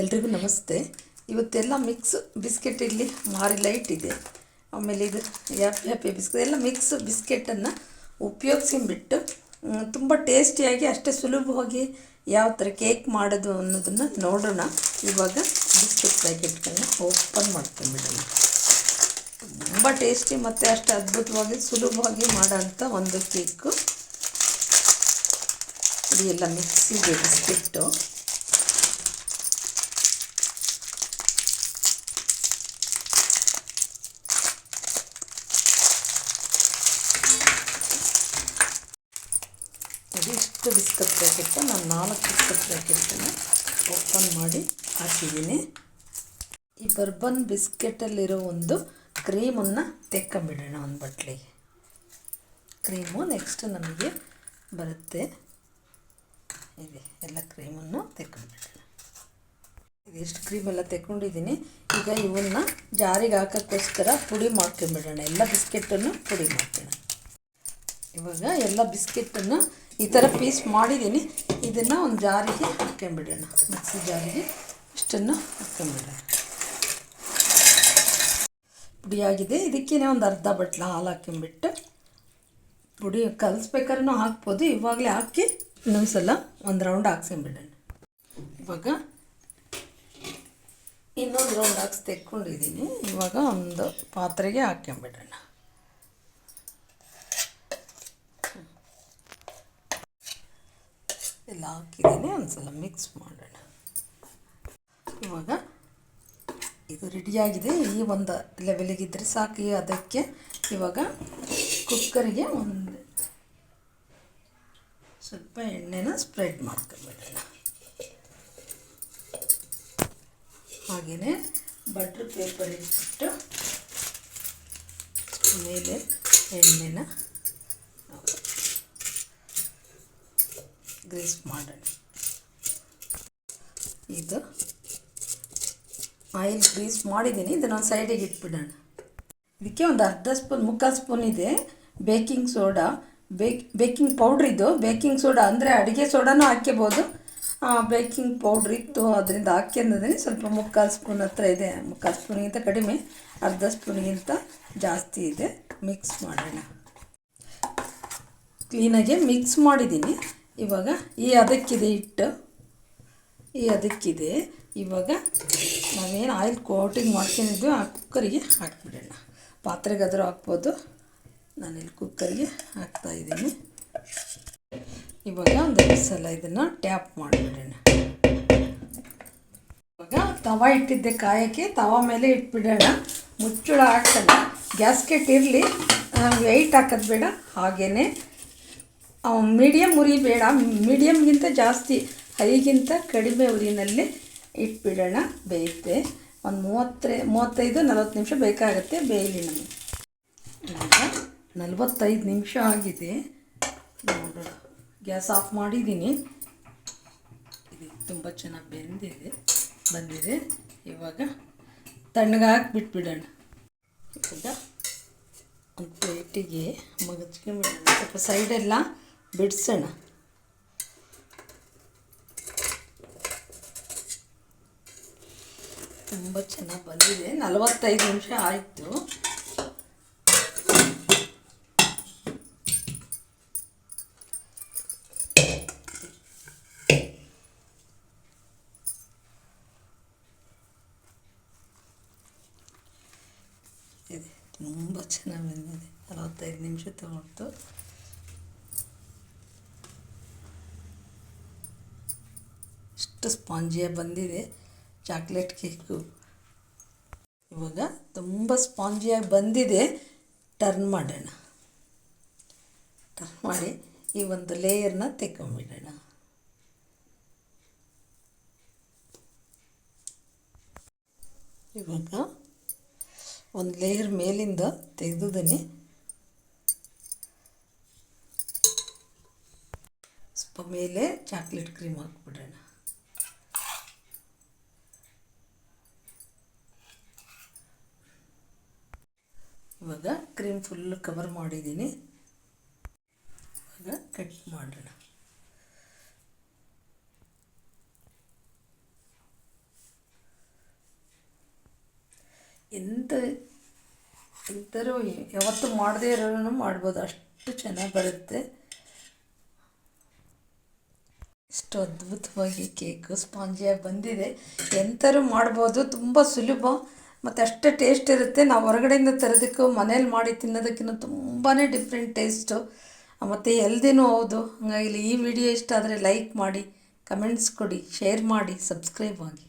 ಎಲ್ರಿಗೂ ನಮಸ್ತೆ. ಇವತ್ತೆಲ್ಲ ಮಿಕ್ಸ್ ಬಿಸ್ಕೆಟ್ ಇಲ್ಲಿ ಮಾರಿ ಲೈಟ್ ಇದೆ. ಆಮೇಲೆ ಇದು ಹ್ಯಾಪಿ ಹ್ಯಾಪಿ ಬಿಸ್ಕೆಟ್ ಎಲ್ಲ ಮಿಕ್ಸ್ ಬಿಸ್ಕೆಟನ್ನು ಉಪಯೋಗಿಸಿಬಿಟ್ಟು ತುಂಬ ಟೇಸ್ಟಿಯಾಗಿ ಅಷ್ಟೇ ಸುಲಭವಾಗಿ ಯಾವ ಥರ ಕೇಕ್ ಮಾಡೋದು ಅನ್ನೋದನ್ನು ನೋಡೋಣ. ಇವಾಗ ಬಿಸ್ಕೆಟ್ ಪ್ಯಾಕೆಟ್ಗಳನ್ನ ಓಪನ್ ಮಾಡ್ಕೊಂಡ್ಬಿಡೋಣ. ತುಂಬ ಟೇಸ್ಟಿ ಮತ್ತು ಅಷ್ಟು ಅದ್ಭುತವಾಗಿ, ಸುಲಭವಾಗಿ ಮಾಡೋಂಥ ಒಂದು ಕೇಕು ಇದೆಲ್ಲ ಎಲ್ಲ ಮಿಕ್ಸ್ ಇದೆ ಬಿಸ್ಕೆಟ್ಟು ಇಷ್ಟು ಬಿಸ್ಕತ್ ಪ್ಯಾಕೆಟ್ ನಾನು ನಾಲ್ಕು ಬಿಸ್ಕತ್ ಪ್ಯಾಕೆಟನ್ನು ಓಪನ್ ಮಾಡಿ ಹಾಕಿದ್ದೀನಿ. ಈ ಬರ್ಬನ್ ಬಿಸ್ಕೆಟಲ್ಲಿರೋ ಒಂದು ಕ್ರೀಮನ್ನು ತೆಕ್ಕೊಂಬಿಡೋಣ ಒಂದು ಬಟ್ಲಿಗೆ ಕ್ರೀಮು ನೆಕ್ಸ್ಟ್ ನಮಗೆ ಬರುತ್ತೆ. ಇದೆ ಎಲ್ಲ ಕ್ರೀಮನ್ನು ತೆಕ್ಕೊಂಬಿಡೋಣ ಇದೆಷ್ಟು ಕ್ರೀಮೆಲ್ಲ ತೆಕ್ಕೊಂಡಿದ್ದೀನಿ. ಈಗ ಇವನ್ನ ಜಾರಿಗೆ ಹಾಕೋಕ್ಕೋಸ್ಕರ ಪುಡಿ ಮಾಡ್ಕೊಂಬಿಡೋಣ. ಎಲ್ಲ ಬಿಸ್ಕೆಟನ್ನು ಪುಡಿ ಮಾಡ್ಕೊಳ್ಳೋಣ. ಇವಾಗ ಎಲ್ಲ ಬಿಸ್ಕೆಟನ್ನು ಈ ಥರ ಪೀಸ್ ಮಾಡಿದ್ದೀನಿ. ಇದನ್ನು ಒಂದು ಜಾರಿಗೆ ಹಾಕ್ಕೊಂಬಿಡೋಣ. ಮಿಕ್ಸಿ ಜಾರಿಗೆ ಇಷ್ಟನ್ನು ಹಾಕ್ಕೊಂಬಿಡೋಣ. ಪುಡಿಯಾಗಿದೆ. ಇದಕ್ಕೇನೆ ಒಂದು ಅರ್ಧ ಬಟ್ಲ ಹಾಲು ಹಾಕೊಂಬಿಟ್ಟು ಪುಡಿ ಕಲಿಸ್ಬೇಕಾದ್ರೂ ಹಾಕ್ಬೋದು. ಇವಾಗಲೇ ಹಾಕಿ ಇನ್ನೊಂದು ಸಲ ಒಂದು ರೌಂಡ್ ಹಾಕ್ಸ್ಕೊಂಬಿಡೋಣ. ಇವಾಗ ಇನ್ನೊಂದು ರೌಂಡ್ ಹಾಕ್ಸಿ ತೆಕ್ಕೊಂಡಿದ್ದೀನಿ. ಇವಾಗ ಒಂದು ಪಾತ್ರೆಗೆ ಹಾಕ್ಕೊಂಬಿಡೋಣ. ಎಲ್ಲ ಹಾಕಿದ್ದೀನಿ, ಒಂದ್ಸಲ ಮಿಕ್ಸ್ ಮಾಡೋಣ. ಇವಾಗ ಇದು ರೆಡಿಯಾಗಿದೆ ಈ ಒಂದು ಲೆವೆಲಿಗಿದ್ದರೆ ಸಾಕು. ಅದಕ್ಕೆ ಇವಾಗ ಕುಕ್ಕರಿಗೆ ಒಂದು ಸ್ವಲ್ಪ ಎಣ್ಣೆನ ಸ್ಪ್ರೆಡ್ ಮಾಡ್ಕೊಂಬಿಡೋಣ. ಹಾಗೆಯೇ ಬಟ್ರ್ ಪೇಪರ್ ಇಟ್ಬಿಟ್ಟು ಮೇಲೆ ಎಣ್ಣೆನ ಗ್ರೀಸ್ ಮಾಡೋಣ ಇದು ಆಯಿಲ್ ಗ್ರೀಸ್ ಮಾಡಿದ್ದೀನಿ. ಇದನ್ನೊಂದು ಸೈಡಿಗೆ ಇಟ್ಬಿಡೋಣ. ಇದಕ್ಕೆ ಒಂದು ಅರ್ಧ ಸ್ಪೂನ್, ಮುಕ್ಕಾಲು ಸ್ಪೂನ್ ಇದೆ baking soda bake baking powder ಇದು. ಬೇಕಿಂಗ್ ಸೋಡಾ ಅಂದರೆ ಅಡುಗೆ ಸೋಡಾನೂ ಹಾಕ್ಕೋಬೋದು ಬೇಕಿಂಗ್ ಪೌಡ್ರ್ ಇತ್ತು, ಅದರಿಂದ ಹಾಕ್ಯಂದಿದ್ದೀನಿ. ಸ್ವಲ್ಪ ಮುಕ್ಕಾಲು ಸ್ಪೂನ್ ಹತ್ರ ಇದೆ. ಮುಕ್ಕಾಲು ಸ್ಪೂನಿಗಿಂತ ಕಡಿಮೆ, ಅರ್ಧ ಸ್ಪೂನಿಗಿಂತ ಜಾಸ್ತಿ ಇದೆ. ಮಿಕ್ಸ್ ಮಾಡೋಣ. ಕ್ಲೀನಾಗಿ ಮಿಕ್ಸ್ ಮಾಡಿದ್ದೀನಿ. ಇವಾಗ ಈ ಅದಕ್ಕಿದೆ ಹಿಟ್ಟು. ಈ ಅದಕ್ಕಿದೆ. ಇವಾಗ ನಾವೇನು ಆಯಿಲ್ ಕೋಟಿಂಗ್ ಮಾಡ್ಕೊಂಡಿದ್ವಿ, ಆ ಕುಕ್ಕರಿಗೆ ಹಾಕ್ಬಿಡೋಣ. ಪಾತ್ರೆಗಾದರೂ ಹಾಕ್ಬೋದು. ನಾನಿಲ್ಲಿ ಕುಕ್ಕರಿಗೆ ಹಾಕ್ತಾಯಿದ್ದೀನಿ ಇವಾಗ ಒಂದು ಸಲ ಇದನ್ನು ಟ್ಯಾಪ್ ಮಾಡಿಬಿಡೋಣ. ಇವಾಗ ತವ ಇಟ್ಟಿದ್ದೆ ಕಾಯಕ್ಕೆ, ತವ ಮೇಲೆ ಇಟ್ಬಿಡೋಣ. ಮುಚ್ಚಳ ಹಾಕ್ಸೋಣ ಗ್ಯಾಸ್ಕೆಟ್ ಇರಲಿ. ವೆಯ್ಟ್ ಹಾಕೋದು ಬೇಡ ಹಾಗೆಯೇ ಮೀಡಿಯಮ್ ಉರಿ ಬೇಡ ಮೀಡಿಯಮ್ಗಿಂತ ಜಾಸ್ತಿ ಹೈಗಿಂತ ಕಡಿಮೆ ಉರಿನಲ್ಲಿ ಇಟ್ಬಿಡೋಣ ಬೇಯುತ್ತೆ ಒಂದು ಮೂವತ್ತರೆ ಮೂವತ್ತೈದು, ನಲವತ್ತು ನಿಮಿಷ ಬೇಕಾಗುತ್ತೆ ಬೇಯಲಿ ನಮಗೆ. ಈಗ ನಲವತ್ತೈದು ನಿಮಿಷ ಆಗಿದೆ. ನೋಡೋಣ. ಗ್ಯಾಸ್ ಆಫ್ ಮಾಡಿದ್ದೀನಿ. ಇದು ತುಂಬ ಚೆನ್ನಾಗಿ ಬೆಂದಿದೆ, ಬಂದಿದೆ. ಇವಾಗ ತಣ್ಣಗಾಕಿ ಬಿಟ್ಬಿಡೋಣ ಇವಾಗ ಒಂದು ಪ್ಲೇಟಿಗೆ ಮಗಚ್ಕೊಂಡ್ಬಿಡೋಣ ಸ್ವಲ್ಪ ಸೈಡೆಲ್ಲ ಬಿಡಿಸೋಣ ತುಂಬ ಚೆನ್ನಾಗಿ ಬಂದಿದೆ. ನಲವತ್ತೈದು ನಿಮಿಷ ಆಯಿತು. ಇದೆ. ತುಂಬ ಚೆನ್ನಾಗಿ ಬಂದಿದೆ. ನಲವತ್ತೈದು ನಿಮಿಷ ತಗೊಳ್ತು. ಇಷ್ಟು ಸ್ಪಾಂಜಿಯಾಗಿ ಬಂದಿದೆ, ಚಾಕ್ಲೇಟ್ ಕೇಕು. ಇವಾಗ ತುಂಬ ಸ್ಪಾಂಜಿಯಾಗಿ ಬಂದಿದೆ ಟರ್ನ್ ಮಾಡೋಣ. ಟರ್ನ್ ಮಾಡಿ ಈ ಒಂದು ಲೇಯರ್ನ ತೆಕ್ಕೊಂಬಿಡೋಣ ಇವಾಗ ಒಂದು ಲೇಯರ್ ಮೇಲಿಂದ ತೆಗೆದಿದ್ದೀನಿ ಸ್ವಲ್ಪ ಮೇಲೆ ಚಾಕ್ಲೇಟ್ ಕ್ರೀಮ್ ಹಾಕ್ಬಿಡೋಣ. ಇವಾಗ ಕ್ರೀಮ್ ಫುಲ್ ಕವರ್ ಮಾಡಿದ್ದೀನಿ. ಇವಾಗ ಕಟ್ ಮಾಡೋಣ. ಎಂತ ಎಂಥರೂ ಯಾವತ್ತೂ ಮಾಡದೇ ಇರೋನು ಮಾಡ್ಬೋದು. ಅಷ್ಟು ಚೆನ್ನಾಗಿ ಬರುತ್ತೆ. ಎಷ್ಟು ಅದ್ಭುತವಾಗಿ ಕೇಕು ಸ್ಪಾಂಜಿಯಾಗಿ ಬಂದಿದೆ. ಎಂಥರೂ ಮಾಡ್ಬೋದು. ತುಂಬ ಸುಲಭ. ಮತ್ತು ಅಷ್ಟೇ ಟೇಸ್ಟ್ ಇರುತ್ತೆ. ನಾವು ಹೊರಗಡೆಯಿಂದ ತರೋದಕ್ಕೂ, ಮನೇಲಿ ಮಾಡಿ ತಿನ್ನೋದಕ್ಕಿಂತ ತುಂಬಾ ಡಿಫ್ರೆಂಟ್ ಟೇಸ್ಟು ಮತ್ತು ಎಲ್ದಿನೂ ಹೌದು. ಹಾಗಾಗಿ ಈ ವಿಡಿಯೋ ಇಷ್ಟ ಆದರೆ ಲೈಕ್ ಮಾಡಿ ಕಮೆಂಟ್ಸ್ ಕೊಡಿ ಶೇರ್ ಮಾಡಿ ಸಬ್ಸ್ಕ್ರೈಬ್ ಆಗಿ.